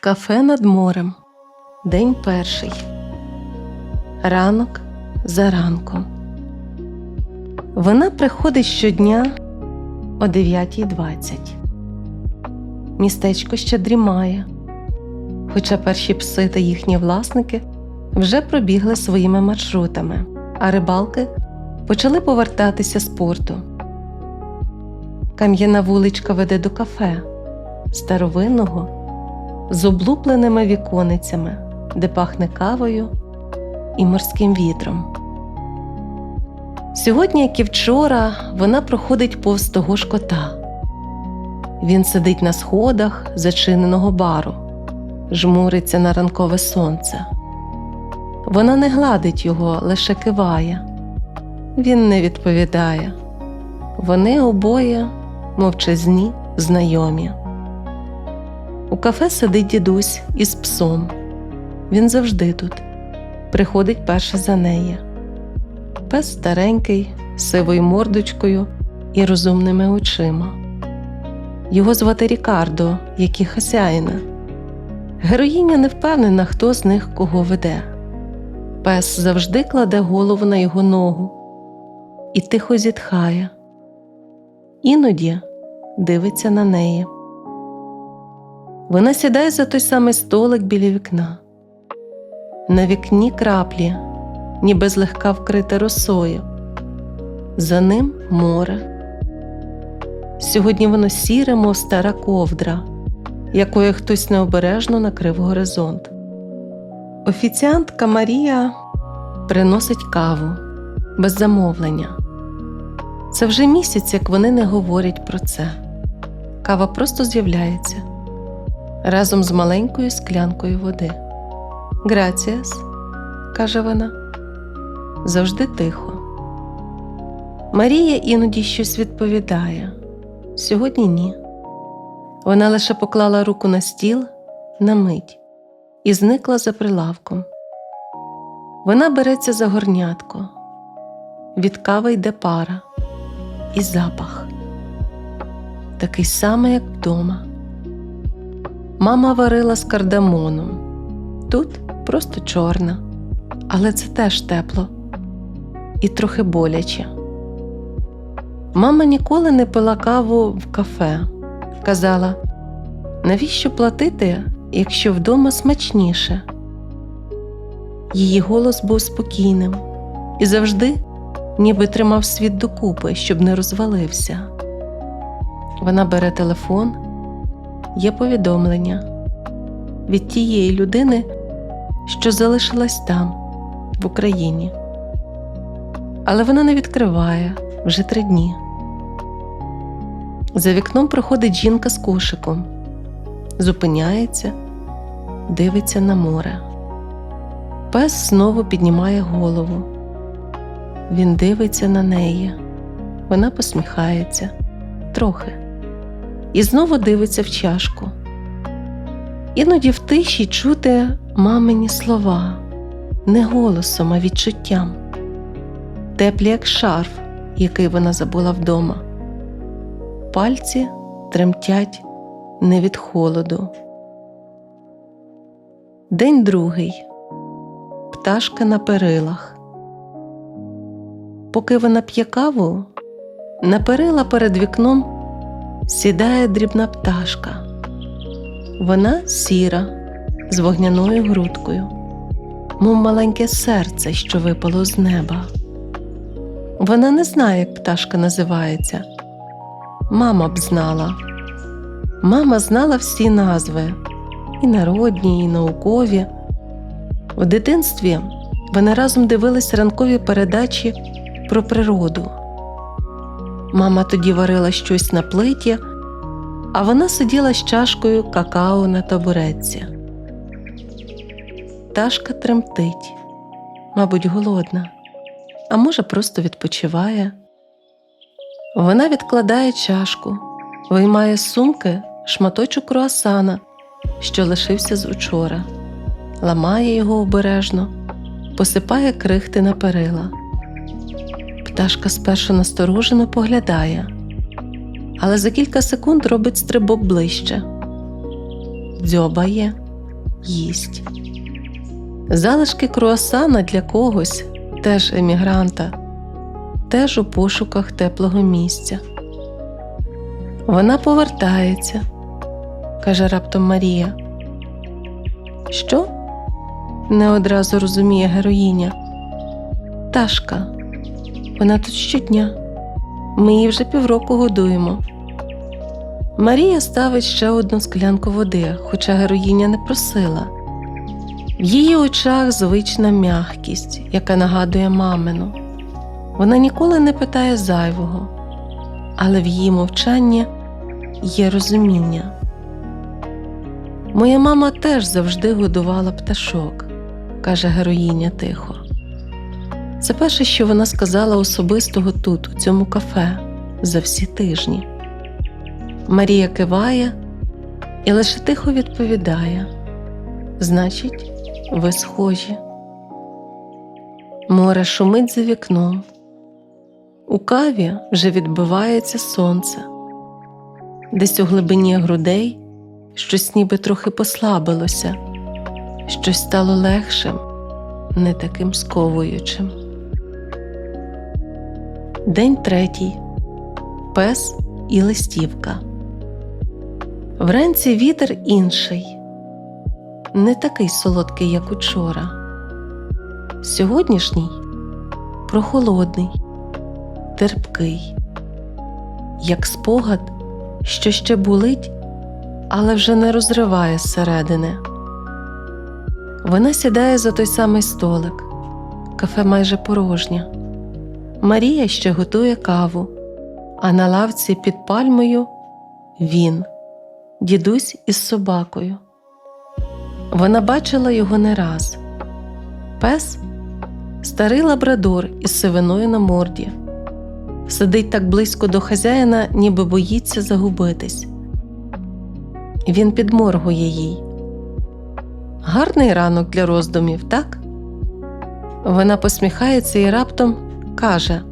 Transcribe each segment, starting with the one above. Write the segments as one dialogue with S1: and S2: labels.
S1: Кафе над морем. День перший. Ранок за ранком. Вона приходить щодня о 9.20. Містечко ще дрімає, хоча перші пси та їхні власники вже пробігли своїми маршрутами, а рибалки почали повертатися з порту. Кам'яна вуличка веде до кафе старовинного з облупленими віконицями, де пахне кавою і морським вітром. Сьогодні, як і вчора, вона проходить повз того ж кота. Він сидить на сходах зачиненого бару, жмуриться на ранкове сонце. Вона не гладить його, лише киває. Він не відповідає. Вони обоє мовчазні, знайомі. У кафе сидить дідусь із псом. Він завжди тут. Приходить перше за неї. Пес старенький, сивою мордочкою і розумними очима. Його звати Рікардо, як і хазяїна. Героїня не впевнена, хто з них кого веде. Пес завжди кладе голову на його ногу і тихо зітхає. Іноді дивиться на неї. Вона сідає за той самий столик біля вікна. На вікні краплі, ніби злегка вкрите росою. За ним море. Сьогодні воно сіре, мов стара ковдра, якою хтось необережно накрив горизонт. Офіціантка Марія приносить каву без замовлення. Це вже місяць, як вони не говорять про це. Кава просто з'являється разом з маленькою склянкою води. Граціас, каже вона, завжди тихо. Марія іноді щось відповідає. Сьогодні ні. Вона лише поклала руку на стіл на мить і зникла за прилавком. Вона береться за горнятко. Від кави йде пара і запах. Такий самий, як вдома. Мама варила з кардамоном. Тут просто чорна, але це теж тепло і трохи боляче. Мама ніколи не пила каву в кафе. Казала, навіщо платити, якщо вдома смачніше? Її голос був спокійним і завжди ніби тримав світ докупи, щоб не розвалився. Вона бере телефон, є повідомлення від тієї людини, що залишилась там, в Україні. Але вона не відкриває вже три дні. За вікном проходить жінка з кошиком, зупиняється, дивиться на море. Пес знову піднімає голову. Він дивиться на неї. Вона посміхається трохи і знову дивиться в чашку. Іноді в тиші чути мамині слова не голосом, а відчуттям, теплі, як шарф, який вона забула вдома. Пальці тремтять не від холоду. День другий. Пташка на перилах. Поки вона п'є каву, на перила перед вікном сідає дрібна пташка. Вона сіра, з вогняною грудкою, мов маленьке серце, що випало з неба. Вона не знає, як пташка називається. Мама б знала. Мама знала всі назви і народні, і наукові. У дитинстві вони разом дивились ранкові передачі про природу. Мама тоді варила щось на плиті, а вона сиділа з чашкою какао на табуретці. Ташка тремтить, мабуть, голодна, а може, просто відпочиває. Вона відкладає чашку, виймає з сумки шматочок круасана, що лишився з учора, ламає його обережно, посипає крихти на перила. Пташка спершу насторожено поглядає, але за кілька секунд робить стрибок ближче, дзьобає, їсть. Залишки круасана для когось, теж емігранта, теж у пошуках теплого місця. Вона повертається, каже раптом Марія. Що? не одразу розуміє героїня. Ташка, вона тут щодня. Ми її вже півроку годуємо. Марія ставить ще одну склянку води, хоча героїня не просила. В її очах звична м'якість, яка нагадує мамину. Вона ніколи не питає зайвого, але в її мовчанні є розуміння. Моя мама теж завжди годувала пташок, каже героїня тихо. Це перше, що вона сказала особистого тут, у цьому кафе, за всі тижні. Марія киває і лише тихо відповідає: Значить, ви схожі. Море шумить за вікном. У каві вже відбивається сонце. Десь у глибині грудей щось ніби трохи послабилося, щось стало легшим, не таким сковуючим. День третій. Пес і листівка. Вранці вітер інший, не такий солодкий, як учора. Сьогоднішній прохолодний, терпкий, як спогад, що ще болить, але вже не розриває зсередини. Вона сідає за той самий столик, кафе майже порожнє. Марія ще готує каву, а на лавці під пальмою він, дідусь із собакою. Вона бачила його не раз. Пес старий лабрадор із сивиною на морді. Сидить так близько до хазяїна, ніби боїться загубитись. Він підморгує їй. Гарний ранок для роздумів, так? Вона посміхається і раптом каже: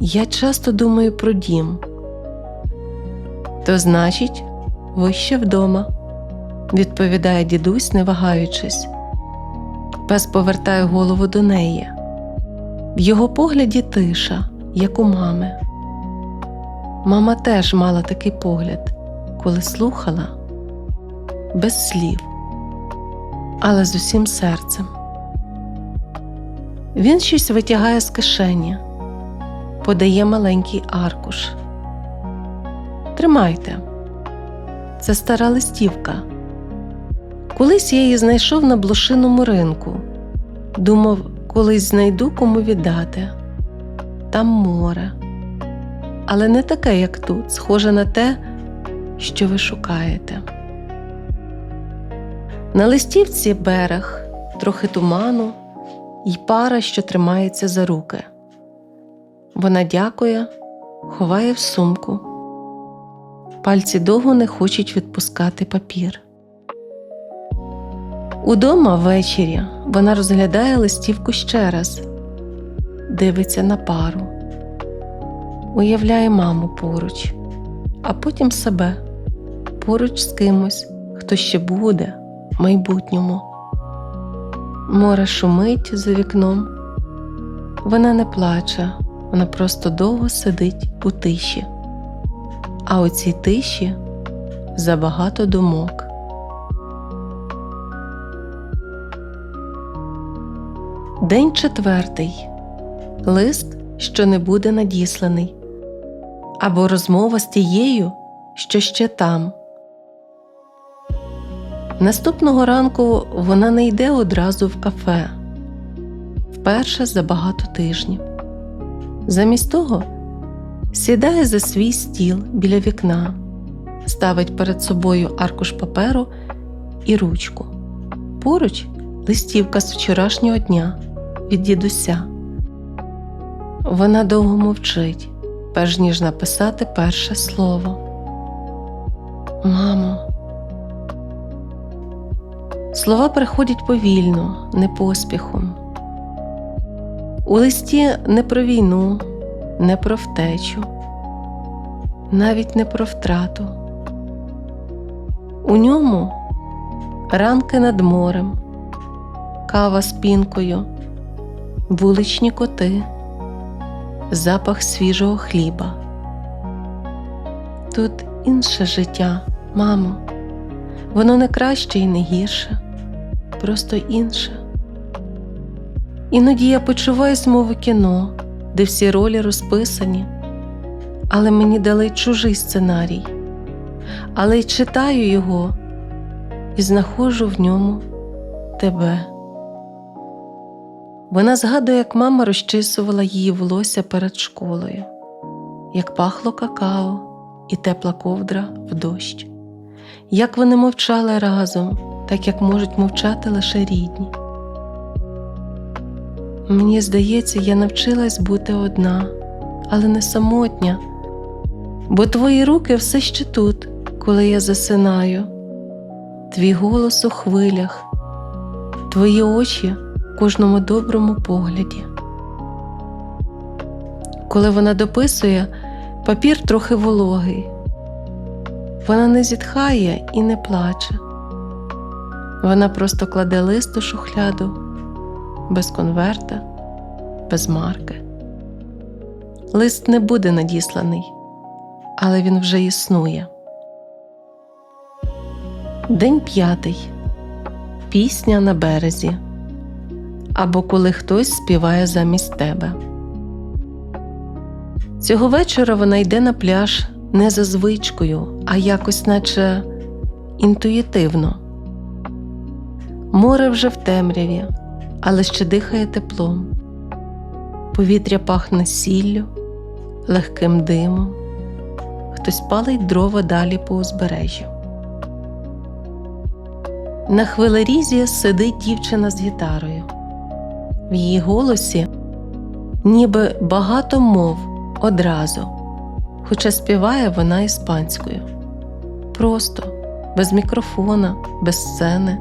S1: Я часто думаю про дім. То значить, ви ще вдома, відповідає дідусь, не вагаючись. Пес повертає голову до неї. В його погляді тиша, як у мами. Мама теж мала такий погляд, коли слухала без слів, але з усім серцем. Він щось витягає з кишені, подає маленький аркуш. Тримайте, це стара листівка. Колись я її знайшов на блошиному ринку. Думав, колись знайду кому віддати. Там море, але не таке, як тут, схоже на те, що ви шукаєте. На листівці берег, трохи туману і пара, що тримається за руки. Вона дякує, ховає в сумку. Пальці довго не хочуть відпускати папір. Удома ввечері вона розглядає листівку ще раз, дивиться на пару, уявляє маму поруч, а потім себе поруч з кимось, хто ще буде в майбутньому. Море шумить за вікном. Вона не плаче, вона просто довго сидить у тиші. А у цій тиші забагато думок. День четвертий. Лист, що не буде надісланий, або розмова з тією, що ще там. Наступного ранку вона не йде одразу в кафе вперше за багато тижнів. Замість того сідає за свій стіл біля вікна, ставить перед собою аркуш паперу і ручку. Поруч листівка з вчорашнього дня від дідуся. Вона довго мовчить, перш ніж написати перше слово. Мамо. Слова приходять повільно, не поспіхом. У листі не про війну, не про втечу, навіть не про втрату. У ньому ранки над морем, кава з пінкою, вуличні коти, запах свіжого хліба. Тут інше життя, мамо, воно не краще і не гірше, просто інше. Іноді я почуваюсь, мов у кіно, де всі ролі розписані, але мені дали чужий сценарій, але й читаю його і знаходжу в ньому тебе. Вона згадує, як мама розчисувала її волосся перед школою, як пахло какао і тепла ковдра в дощ, як вони мовчали разом, так як можуть мовчати лише рідні. Мені здається, я навчилась бути одна, але не самотня, бо твої руки все ще тут, коли я засинаю, твій голос у хвилях, твої очі в кожному доброму погляді. Коли вона дописує, папір трохи вологий. Вона не зітхає і не плаче. Вона просто кладе лист у шухляду без конверта, без марки. Лист не буде надісланий, але він вже існує. День п'ятий. Пісня на березі. Або коли хтось співає замість тебе. Цього вечора вона йде на пляж не за звичкою, а якось, наче інтуїтивно. Море вже в темряві, але ще дихає теплом. Повітря пахне сіллю, легким димом. Хтось палить дрова далі по узбережжю. На хвилерізі сидить дівчина з гітарою. В її голосі ніби багато мов одразу, хоча співає вона іспанською. Просто, без мікрофона, без сцени.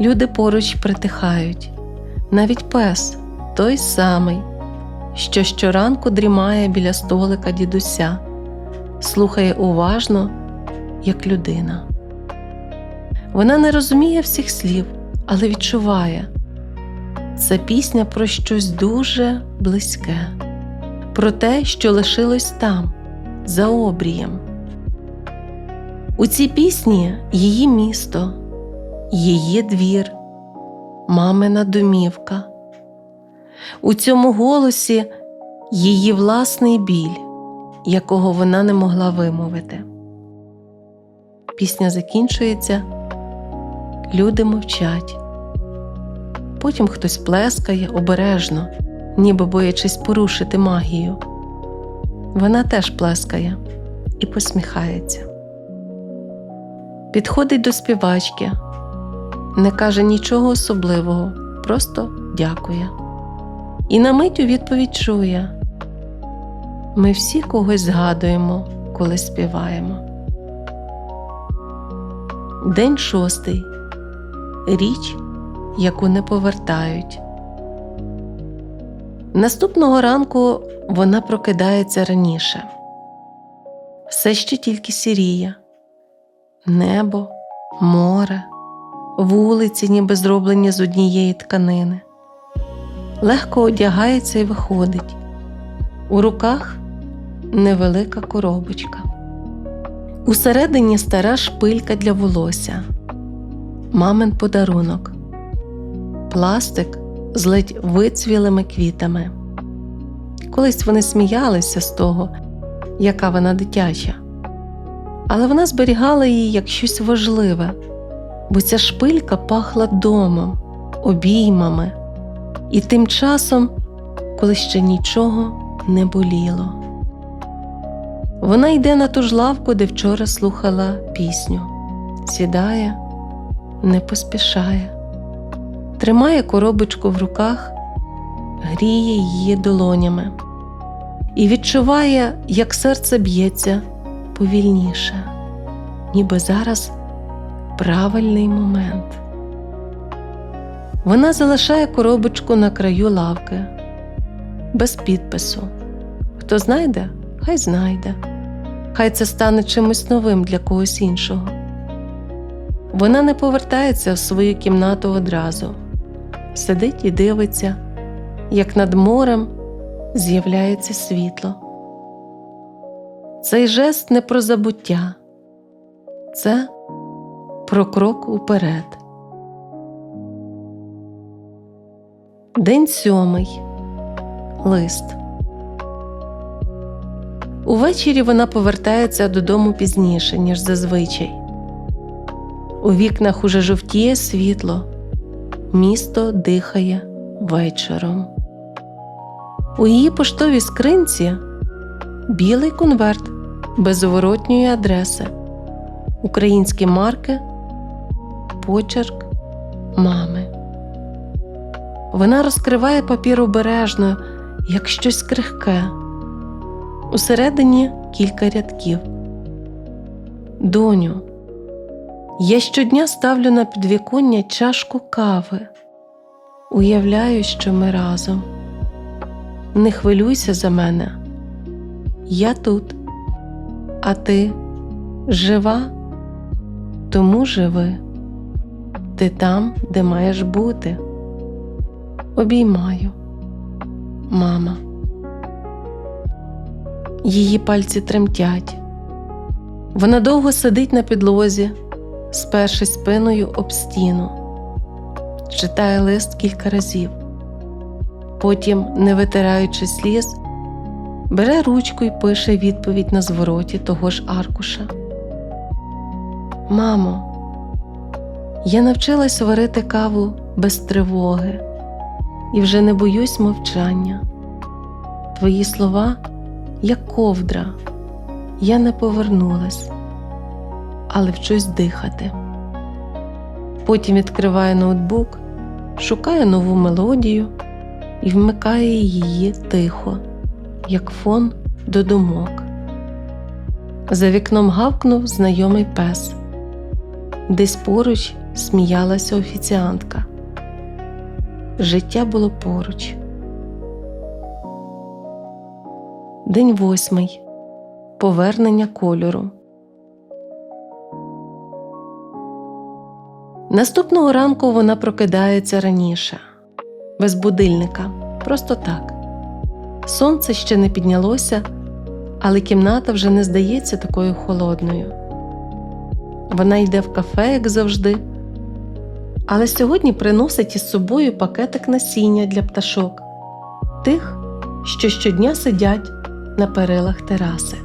S1: Люди поруч притихають, навіть пес той самий, що щоранку дрімає біля столика дідуся, слухає уважно, як людина. Вона не розуміє всіх слів, але відчуває це пісня про щось дуже близьке, про те, що лишилось там, за обрієм. У цій пісні її місто, її двір, мамина домівка. У цьому голосі її власний біль, якого вона не могла вимовити. Пісня закінчується, люди мовчать. Потім хтось плескає обережно, ніби боячись порушити магію. Вона теж плескає і посміхається. Підходить до співачки, не каже нічого особливого, просто дякує. І на мить у відповідь чує ми всі когось згадуємо, коли співаємо. День шостий. Річ, яку не повертають. Наступного ранку вона прокидається раніше. Все ще тільки сіріє, небо, море, вулиці, ніби зроблені з однієї тканини. Легко одягається і виходить. У руках невелика коробочка. Усередині стара шпилька для волосся, мамин подарунок, пластик з ледь вицвілими квітами. Колись вони сміялися з того, яка вона дитяча, але вона зберігала її як щось важливе, бо ця шпилька пахла домом, обіймами. І тим часом, коли ще нічого не боліло. Вона йде на ту ж лавку, де вчора слухала пісню, сідає, не поспішає, тримає коробочку в руках, гріє її долонями. І відчуває, як серце б'ється повільніше, ніби зараз правильний момент. Вона залишає коробочку на краю лавки, без підпису. Хто знайде, хай знайде, хай це стане чимось новим для когось іншого. Вона не повертається в свою кімнату одразу, сидить і дивиться, як над морем з'являється світло. Цей жест не про забуття, це про крок уперед. День сьомий. Лист. Увечері вона повертається додому пізніше, ніж зазвичай. У вікнах уже жовтіє світло, місто дихає вечором. У її поштовій скринці білий конверт без зворотньої адреси, українські марки, почерк мами. Вона розкриває папір обережно, як щось крихке. Усередині кілька рядків. Доню, я щодня ставлю на підвіконня чашку кави. Уявляю, що ми разом. Не хвилюйся за мене. Я тут, а ти жива, тому живи. Ти там, де маєш бути. Обіймаю, мама. Її пальці тремтять. Вона довго сидить на підлозі, сперши спиною об стіну, читає лист кілька разів. Потім, не витираючи сліз, бере ручку і пише відповідь на звороті того ж аркуша. Мамо, я навчилась варити каву без тривоги і вже не боюсь мовчання. Твої слова як ковдра, я не повернулась, але вчусь дихати. Потім відкриваю ноутбук, шукаю нову мелодію і вмикаю її тихо, як фон до думок. За вікном гавкнув знайомий пес. Десь поруч сміялася офіціантка. Життя було поруч. День восьмий. Повернення кольору. Наступного ранку вона прокидається раніше, без будильника, просто так. Сонце ще не піднялося, але кімната вже не здається такою холодною. Вона йде в кафе, як завжди, але сьогодні приносить із собою пакетик насіння для пташок, тих, що щодня сидять на перилах тераси.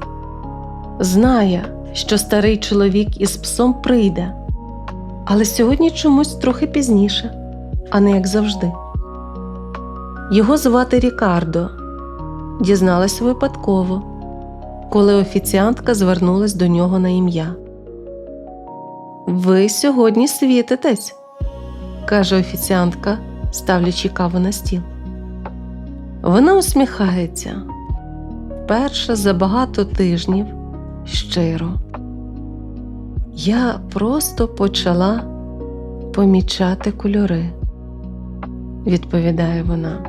S1: Знає, що старий чоловік із псом прийде, але сьогодні чомусь трохи пізніше, а не як завжди. Його звати Рікардо. Дізналась випадково, коли офіціантка звернулась до нього на ім'я. Ви сьогодні світитесь, каже офіціантка, ставлячи каву на стіл. Вона усміхається вперше за багато тижнів щиро. Я просто почала помічати кольори, відповідає вона.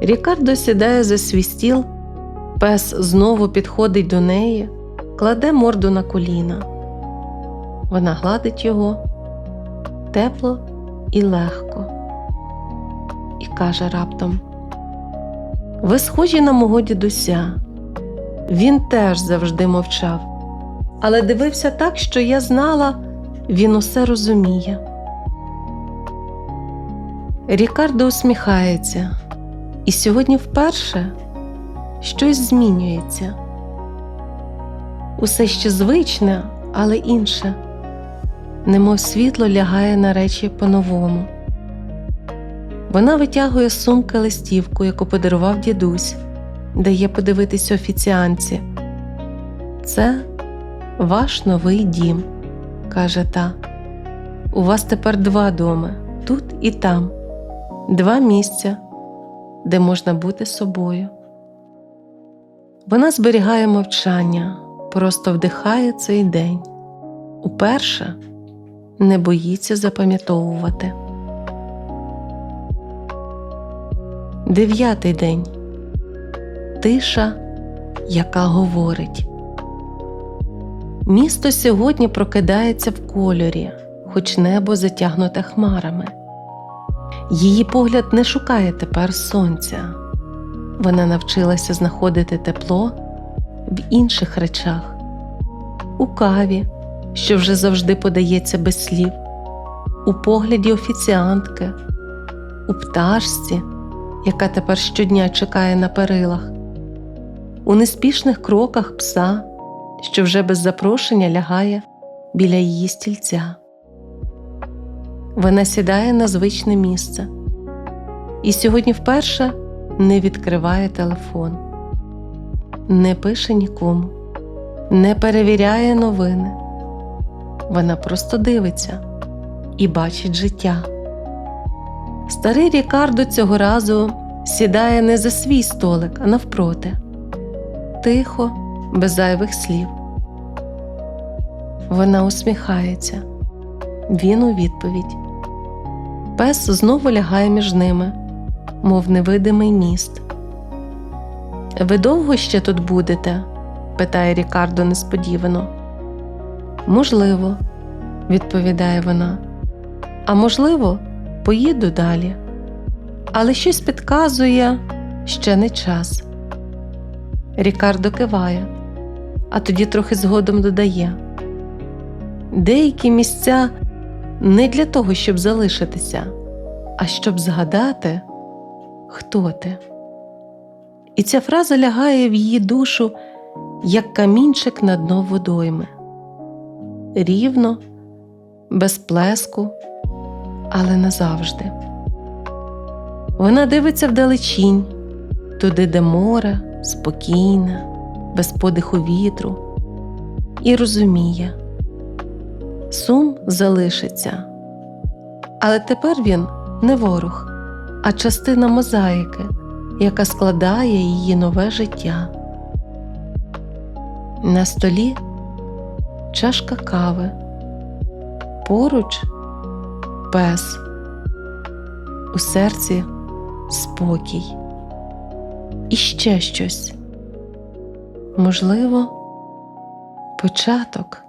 S1: Рікардо сідає за свій стіл, пес знову підходить до неї, кладе морду на коліна. Вона гладить його тепло і легко і каже раптом: Ви схожі на мого дідуся. Він теж завжди мовчав, але дивився так, що я знала, він усе розуміє. Рікардо усміхається, і сьогодні вперше щось змінюється. Усе ще звичне, але інше, немов світло лягає на речі по-новому. Вона витягує з сумки листівку, яку подарував дідусь, дає подивитись офіціанці. Це ваш новий дім, каже та. У вас тепер два доми тут і там, два місця, де можна бути собою. Вона зберігає мовчання, просто вдихає цей день. Уперше не боїться запам'ятовувати. Дев'ятий день. Тиша, яка говорить. Місто сьогодні прокидається в кольорі, хоч небо затягнуте хмарами. Її погляд не шукає тепер сонця. Вона навчилася знаходити тепло в інших речах, у каві, що вже завжди подається без слів, у погляді офіціантки, у пташці, яка тепер щодня чекає на перилах, у неспішних кроках пса, що вже без запрошення лягає біля її стільця. Вона сідає на звичне місце. І сьогодні вперше не відкриває телефон, не пише нікому, не перевіряє новини. Вона просто дивиться і бачить життя. Старий Рікардо цього разу сідає не за свій столик, а навпроти, тихо, без зайвих слів. Вона усміхається, він у відповідь. Пес знову лягає між ними, мов невидимий міст. Ви довго ще тут будете? питає Рікардо несподівано. Можливо, відповідає вона. А можливо, поїду далі. Але щось підказує ще не час. Рікардо киває, а тоді трохи згодом додає: Деякі місця не для того, щоб залишитися, а щоб згадати, хто ти. І ця фраза лягає в її душу, як камінчик на дно водойми. Рівно, без плеску, але назавжди. Вона дивиться вдалечінь, туди, де море, спокійне, без подиху вітру, і розуміє, сум залишиться. Але тепер він не ворог, а частина мозаїки, яка складає її нове життя. На столі чашка кави, поруч пес, у серці спокій. І ще щось. Можливо, початок.